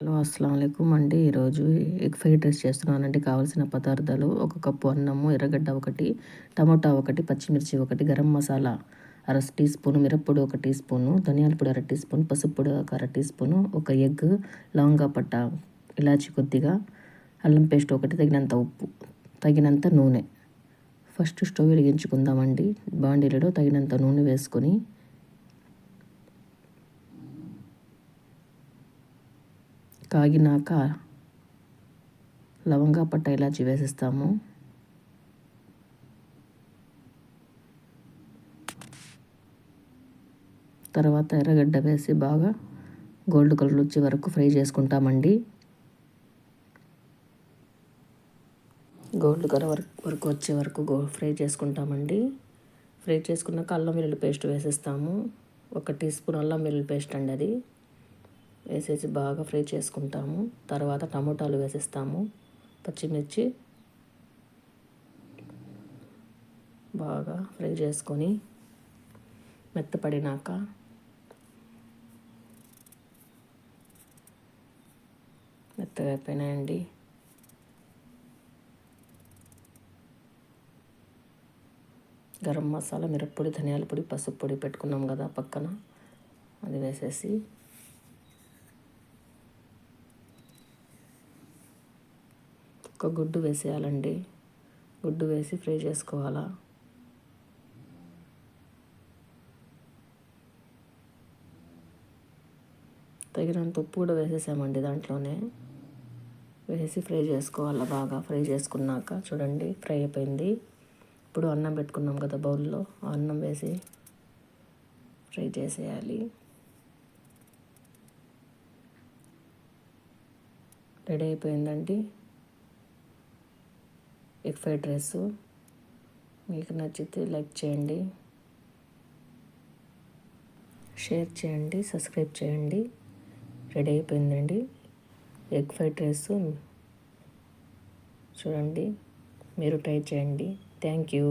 Hello అస్సలం అండి. ఈరోజు ఎగ్ ఫ్రైడ్ రైస్ చేస్తున్నానండి. కావాల్సిన పదార్థాలు ఒక కప్పు అన్నము ఎర్రగడ్డ ఒకటి టమాటా ఒకటి పచ్చిమిర్చి ఒకటి గరం మసాలా అర టీ స్పూన్ మిరప్పొడి ఒక టీ స్పూను ధనియాల పొడి అర టీ స్పూన్ పసుపు పొడి ఒక అర టీ స్పూను ఒక ఎగ్ లవంగా పట్ట ఇలాచి కొద్దిగా అల్లం పేస్ట్ ఒకటి తగినంత ఉప్పు తగినంత నూనె. First stove వెలిగించుకుందామండి. బాండీలలో తగినంత నూనె వేసుకొని కాగినాక లవంగా పట్ట ఇలాచి వేసిస్తాము తర్వాత ఎర్రగడ్డ వేసి బాగా గోల్డ్ కలర్ వచ్చే వరకు ఫ్రై చేసుకుంటామండి. గోల్డ్ కలర్ వరకు వచ్చే వరకు గో ఫ్రై చేసుకుంటామండి. ఫ్రై చేసుకున్నాక అల్లం వెల్లుల్లి పేస్ట్ వేసేస్తాము. ఒక టీ స్పూన్ అల్లం వెల్లుల్లి పేస్ట్ అండి అది. వేసేసి బాగా ఫ్రై చేసుకుంటాము. తర్వాత టమోటాలు వేసేస్తాము. పచ్చిమిర్చి బాగా ఫ్రై చేసుకొని మెత్తపడినాక మెత్తగా అయిపోయినాయండి. గరం మసాలా మిరప్పొడి ధనియాల పొడి పసుపు పొడి పెట్టుకున్నాం కదా పక్కన. అది వేసేసి ఒక గుడ్డు వేసేయాలండి. గుడ్డు వేసి ఫ్రై చేసుకోవాలా? తగినంత ఉప్పు కూడా వేసేసామండి దాంట్లోనే. వేసి ఫ్రై చేసుకోవాలి బాగా? ఫ్రై చేసుకున్నాక చూడండి ఫ్రై అయిపోయింది. ఇప్పుడు అన్నం పెట్టుకున్నాం కదా బౌల్లో అన్నం వేసి ఫ్రై చేసేయాలి. రెడీ అయిపోయిందండి. ఎగ్ ఫ్రైడ్ రైస్ మీకు నచ్చితే లైక్ చేయండి. షేర్ చేయండి సబ్స్క్రైబ్ చేయండి. రెడీ అయిపోయిందండి. ఎగ్ ఫ్రైడ్ రైస్ చూడండి. మీరు ట్రై చేయండి. Thank you